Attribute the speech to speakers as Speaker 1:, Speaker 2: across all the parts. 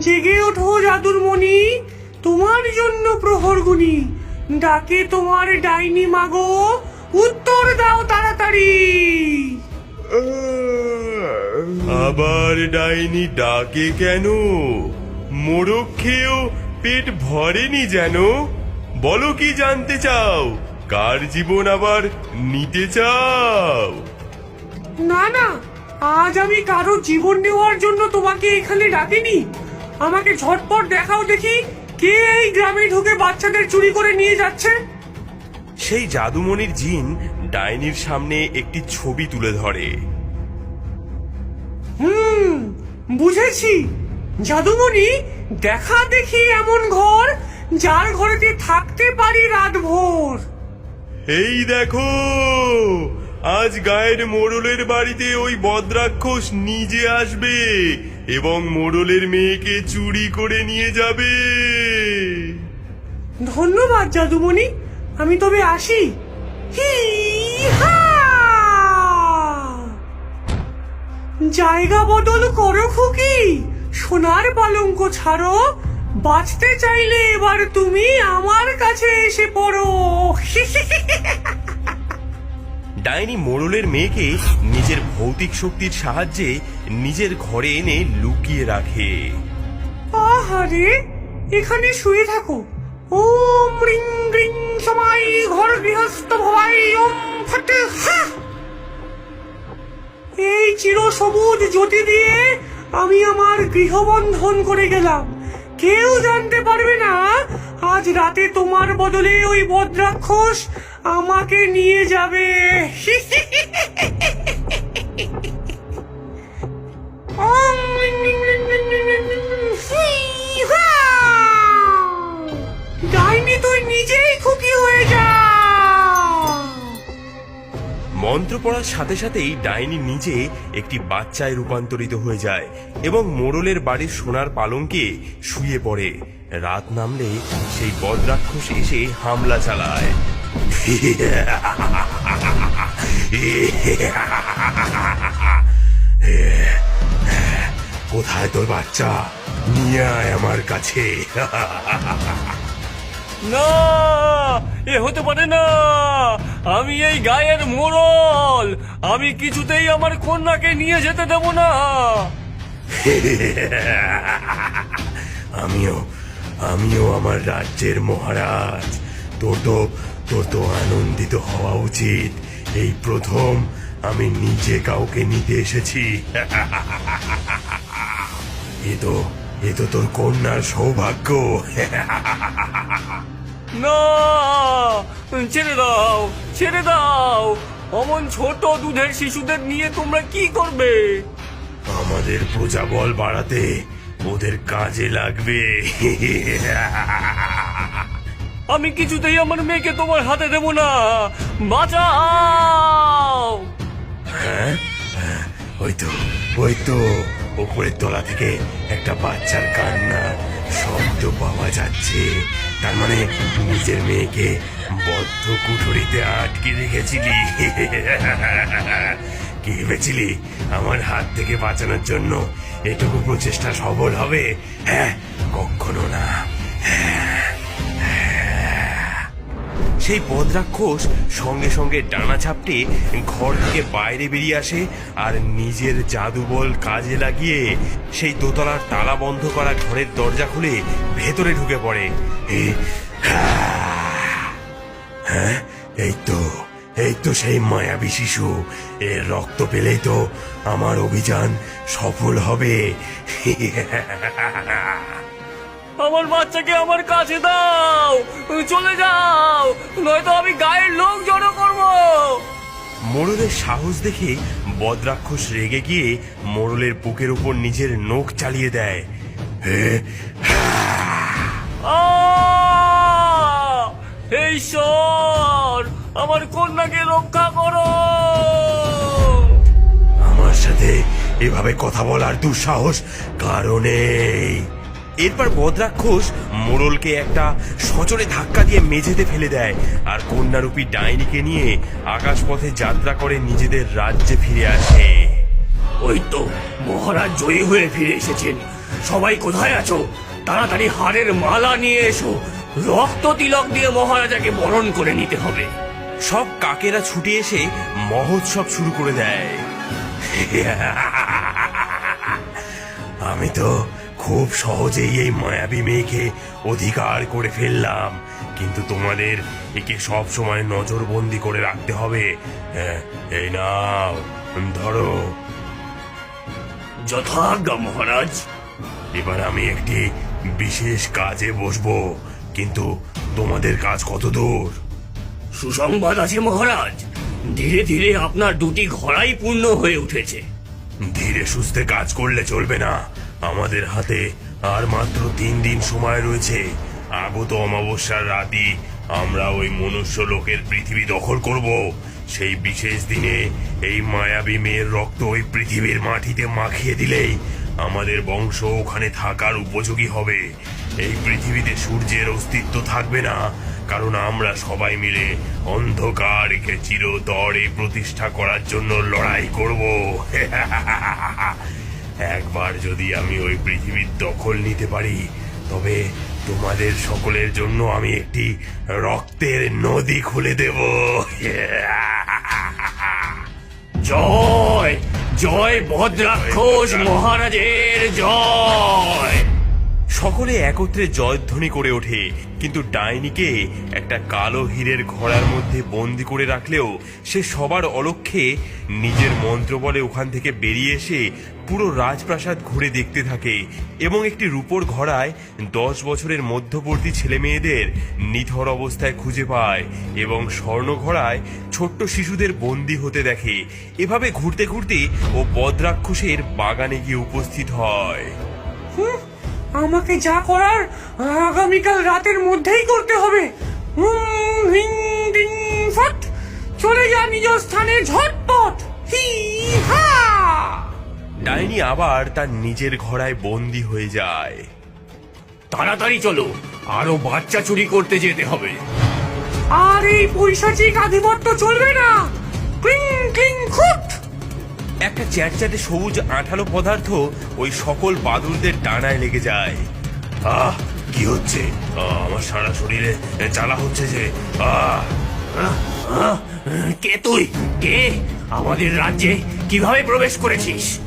Speaker 1: জেগে ওঠো জাদুর মণি তোমার জন্য প্রহরগুনি ডাকে তোমার ডাইনি মাগো উত্তর দাও তাড়াতাড়ি।
Speaker 2: আবার ডাইনি ডাকে কেন? মোরগ খেয়েও পেট ভরেনি যেন? বলো কি জানতে চাও? কার জীবন আবার নিতে চাও?
Speaker 1: না না আজ আমি কারও জীবন নেওয়ার জন্য তোমাকে এখানে ডাকিনি। আমাকে ঝটপট দেখাও দেখি কে এই গ্রামে ঢুকে বাচ্চাদের চুরি করে নিয়ে যাচ্ছে।
Speaker 2: সেই জাদুমণির জিন ডাইনির সামনে একটি ছবি তুলে ধরে।
Speaker 1: হুম বুঝেছি। জাদুমণি দেখা দেখি এমন ঘর যার ঘরেতে থাকতে পারি রাত ভোর
Speaker 2: এই দেখো আজ গায়ের মোড়লের বাড়িতে ওই বদ্রাক্ষস নিজে আসবে। এবং মোড়লের মেয়েকে চুরি করে নিয়ে যাবে।
Speaker 1: ধন্যবাদ, জাদুমণি। আমি তবে আসি! জায়গা বদল করো খুকি। সোনার পালঙ্ক ছাড়ো। বাঁচতে চাইলে এবার তুমি আমার কাছে এসে পড়ো।
Speaker 2: ডাইনি মোড়লের মেয়েকে নিজের ভৌতিক শক্তির সাহায্যে নিজের ঘরে এনে লুকিয়ে রাখে।
Speaker 1: আহারে, এখানে শুয়ে থাকো। ওম রিং রিং সমাই ঘর গৃহস্থ ভবাই, ওম ফটে এই চির সবুজ জ্যোতি দিয়ে আমি আমার গৃহবন্ধন করে গেলাম। কেউ জানতে পারবে না, আজ রাতে তোমার বদলে ওই বদ্রাক্ষস আমাকে নিয়ে যাবে! ডাইনি, তুই নিজেই খুকি হয়ে যা।
Speaker 2: মন্ত্র পড়ার সাথে সাথেই ডাইনি নিজে একটি বাচ্চায় রূপান্তরিত হয়ে যায় এবং মোড়লের বাড়ির সোনার পালঙ্কে শুয়ে পড়ে। রাত নামলে সেই বদ্রাক্ষস এসে হামলা চালায়। কোথায় তোর বাচ্চা? নিয়ে আয় আমার কাছে।
Speaker 3: না এ হতে পারে না। আমি এই গায়ের মোড়ল। আমি কিছুতেই আমার কন্যাকে নিয়ে যেতে দেব না।
Speaker 2: আমিও আমিও আমার রাজ্যের মহারাজ। তোর তো তোর তো আনন্দিত হওয়া উচিত। এই প্রথম আমি নিজে কাউকে নিতে এসেছি। এ তো এ তো তোর কন্যার সৌভাগ্য।
Speaker 3: না ছেড়ে দাও ছেড়ে দাও। অমন ছোট দুধের শিশুদের নিয়ে তোমরা কি করবে?
Speaker 2: আমাদের প্রজাবল বাড়াতে ওদের কাজে লাগবে।
Speaker 3: আমি কিছুতেই আমার মেয়েকে তোমার হাতে দেব না। বাঁচাও!
Speaker 2: হ্যাঁ? হ্যাঁ, ওই তো ওই তো। উপরের তলা থেকে একটা বাচ্চার কান্না শব্দ পাওয়া যাচ্ছে। তার মানে নিজের মেয়েকে বদ্ধ কুঠুরিতে আটকে রেখেছিলি। কি ভেবেছিলি? আমার হাত থেকে বাঁচানোর জন্য এটুকু প্রচেষ্টা সফল হবে? হ্যাঁ কখনো না। সেই বদ্রাক্ষস সঙ্গে সঙ্গে ডানা ঝাপটে ঘর থেকে বাইরে বেরিয়ে আসে আর নিজের জাদুবল কাজে লাগিয়ে সেই দোতলার তালা বন্ধ করা ঘরের দরজা খুলে ভেতরে ঢুকে পড়ে। হ্যাঁ এই তো এই তো সেই মায়াবী শিশু। এর রক্ত পেলেই তো আমার অভিযান সফল হবে।
Speaker 3: আমার বাচ্চাকে আমার কাছে দাও। চলে যাও। নয়তো আমি গায়ের লোক জড়ো করব।
Speaker 2: মোড়লের সাহস দেখে বদ্রাক্ষস রেগে গিয়ে মোড়লের বুকের উপর নিজের নখ চালিয়ে দেয়।
Speaker 3: ঈশ্বর আমার কন্যাকে রক্ষা করো।
Speaker 2: আমার সাথে এভাবে কথা বলার দুঃসাহস কারণেই এরপর বদ্রাক্ষস মোড়লকে একটা সচরে ধাক্কা দিয়ে মেঝেতে ফেলে দেয় আর কন্যারূপী ডাইনিকে নিয়ে আকাশপথে যাত্রা করে নিজেদের রাজ্যে ফিরে আসে।
Speaker 3: ওই তো মহারাজ জয়ী হয়ে ফিরে এসেছেন। সবাই কোথায় আছো? তাড়াতাড়ি হাড়ের মালা নিয়ে এসো। রক্ত তিলক দিয়ে মহারাজাকে বরণ করে নিতে হবে।
Speaker 2: সব কাকেরা ছুটে এসে মহোৎসব শুরু করে দেয়। আমি তো খুব সহজেই এই মায়াবী মেয়েকে অধিকার করে ফেললাম। কিন্তু তোমাদের একে সব সময় নজরবন্দি করে রাখতে হবে। হ্যাঁ, এই নাও ধরো।
Speaker 3: যথাজ্ঞা মহারাজ।
Speaker 2: এবার আমি একটি বিশেষ কাজে বসবো কিন্তু তোমাদের কাজ কত দূর?
Speaker 3: সুসংবাদ আছে মহারাজ। ধীরে ধীরে আপনার দুটি ঘোড়াই পূর্ণ হয়ে উঠেছে।
Speaker 2: ধীরে সুস্থে কাজ করলে চলবে না। আমাদের হাতে আর মাত্র তিন দিন সময় রয়েছে। আগত অমাবস্যার রাতই আমরা ওই মনুষ্য লোকের পৃথিবী দখল করব। সেই বিশেষ দিনে এই মায়াবী মেয়ের রক্ত ওই পৃথিবীর মাটিতে মাখিয়ে দিলেই আমাদের বংশ ওখানে থাকার উপযোগী হবে। এই পৃথিবীতে সূর্যের অস্তিত্ব থাকবে না, কারণ আমরা সবাই মিলে অন্ধকারকে চিরতরে প্রতিষ্ঠা করার জন্য লড়াই করব। একবার যদি আমি ওই পৃথিবীর দখল নিতে পারি, তবে তোমাদের সকলের জন্য আমি একটি রক্তের নদী খুলে দেব।
Speaker 3: জয়! জয় ভদ্রাক্ষস মহারাজের জয়!
Speaker 2: সকলে একত্রে জয়ধ্বনি করে ওঠে, কিন্তু ডাইনিকে একটা কালো হীরের ঘোড়ার মধ্যে বন্দি করে রাখলেও সে সবার অলক্ষ্যে নিজের মন্ত্র বলে ওখান থেকে বেরিয়ে এসে পুরো রাজপ্রাসাদ ঘুরে দেখতে থাকে এবং একটি রূপোর ঘোড়ায় দশ বছরের মধ্যবর্তী ছেলে মেয়েদের নিথর অবস্থায় খুঁজে পায় এবং স্বর্ণ ঘোড়ায় ছোট্ট শিশুদের বন্দি হতে দেখে। এভাবে ঘুরতে ঘুরতে ও বদ্রাক্ষসের বাগানে গিয়ে উপস্থিত হয়।
Speaker 1: আমাকে যা করার আগামীকাল রাতের মধ্যেই করতে হবে। হুম, হিং, ডিং, ফট। চলে যা নিজ স্থানে ঝটপট। হি হা।
Speaker 2: ডাইনি আবার তার নিজের ঘোড়ায় বন্দি হয়ে যায়।
Speaker 3: তাড়াতাড়ি চলো আরও বাচ্চা চুরি করতে যেতে হবে।
Speaker 1: আর এই পৈশাচিক আধিপত্য চলবে না। ক্লিং ক্লিং খুট।
Speaker 2: একটা চ্যাটচ্যাটে সবুজ আঠালো পদার্থ ওই সকল বাদুরদের ডানায় লেগে যায়। আহ কি হচ্ছে? আমার সারা শরীরে জ্বালা হচ্ছে যে। আহ
Speaker 3: কে তুই? কে? আমাদের রাজ্যে কীভাবে প্রবেশ করেছিস?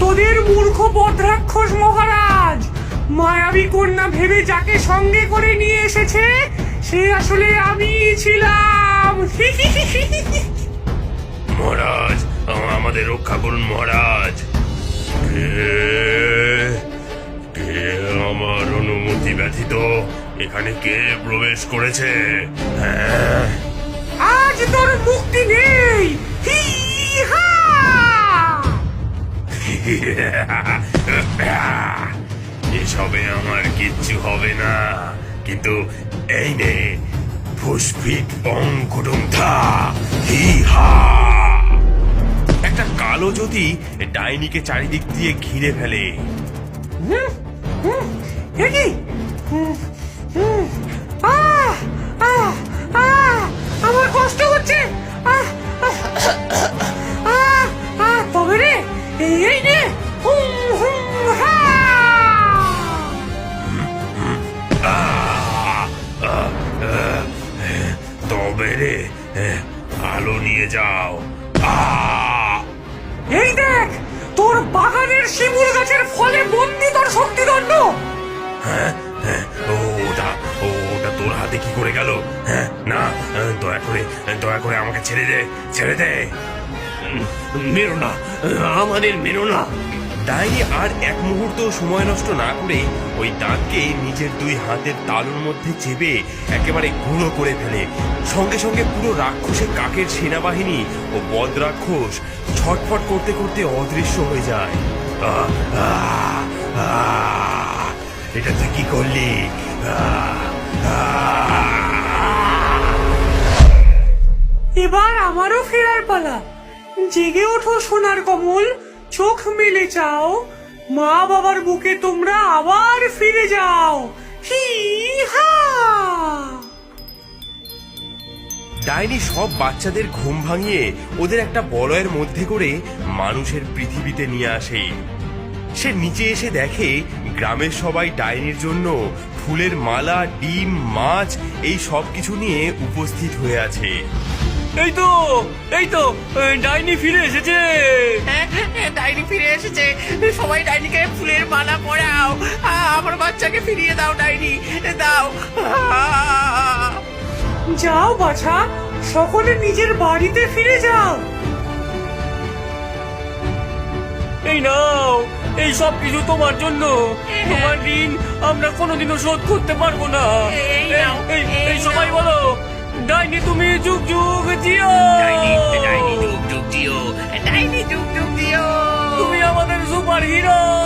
Speaker 1: তোদের মূর্খ বদ্রাক্ষস মহারাজ! মায়াবী কন্যা ভেবে যাকে সঙ্গে করে নিয়ে এসেছে সে আসলে আমি ছিলাম।
Speaker 2: মহারাজ আমাদের রক্ষা করুন মহারাজ। কে? কে আমার অনুমতি ব্যতীত এখানে কে প্রবেশ করেছে? হ্যাঁ?
Speaker 1: আজ তোর মুক্তি নেই।
Speaker 2: এসবে আমার কিচ্ছু হবে না। কিন্তু এই নে ফুসফিট পং কুটুম থা হি হা! একটা যদি ডাইনিকে চারিদিক দিয়ে ঘিরে ফেলে।
Speaker 1: আমার কষ্ট হচ্ছে। আহ, রে এই নে।
Speaker 2: হাতে কি করে গেল? হ্যাঁ? না? দয়া করে দয়া করে আমাকে ছেড়ে দে ছেড়ে দে।
Speaker 3: মেরো না আমাদের মেরো না।
Speaker 2: ডাইনি আর এক মুহূর্ত সময় নষ্ট না করে ওই দাঁতকে নিজের দুই হাতের তালুর মধ্যে চেপে একেবারে গুঁড়ো করে ফেলে। সঙ্গে সঙ্গে পুরো রাক্ষসের কাকের সেনাবাহিনী ও বদ রাক্ষস ছটফট করতে করতে অদৃশ্য হয়ে যায়। এটা তুই কি করলি? আহ।
Speaker 1: এবার আমারও ফেরার পালা। জেগে ওঠো সোনার কমল, চোখ মেলে চাও। মা বাবার বুকে তোমরা আবার ফিরে যাও।
Speaker 2: ডাইনি সব বাচ্চাদের ঘুম ভাঙিয়ে ওদের একটা বলয়ের মধ্যে করে মানুষের পৃথিবীতে নিয়ে আসে। সে নিচে এসে দেখে গ্রামের সবাই ডাইনির জন্য ফুলের মালা ডিম মাছ এই সব কিছু নিয়ে উপস্থিত হয়ে আছে।
Speaker 3: এই তো এই তো ডাইনি ফিরে এসেছে।
Speaker 4: হ্যাঁ, ডাইনি ফিরে এসেছে। সবাই ডাইনিকে ফুলের মালা পরাও। আমার বাচ্চাকে ফিরিয়ে দাও ডাইনি। দাও।
Speaker 1: যাও বাছা সকলে নিজের বাড়িতে ফিরে যাও।
Speaker 3: এই নাও। এই সব কিছু তোমার জন্য। তোমার ঋণ আমরা কোনোদিনও শোধ করতে পারব না।
Speaker 4: এই
Speaker 3: সবাই বলো ডাইনি তুমি যুগ যুগ জিও
Speaker 4: ডাইনি ডাইনি যুগ যুগ দিও। ডাইনি যুগ যুগ দিও।
Speaker 3: তুমি আমাদের সুপার হিরো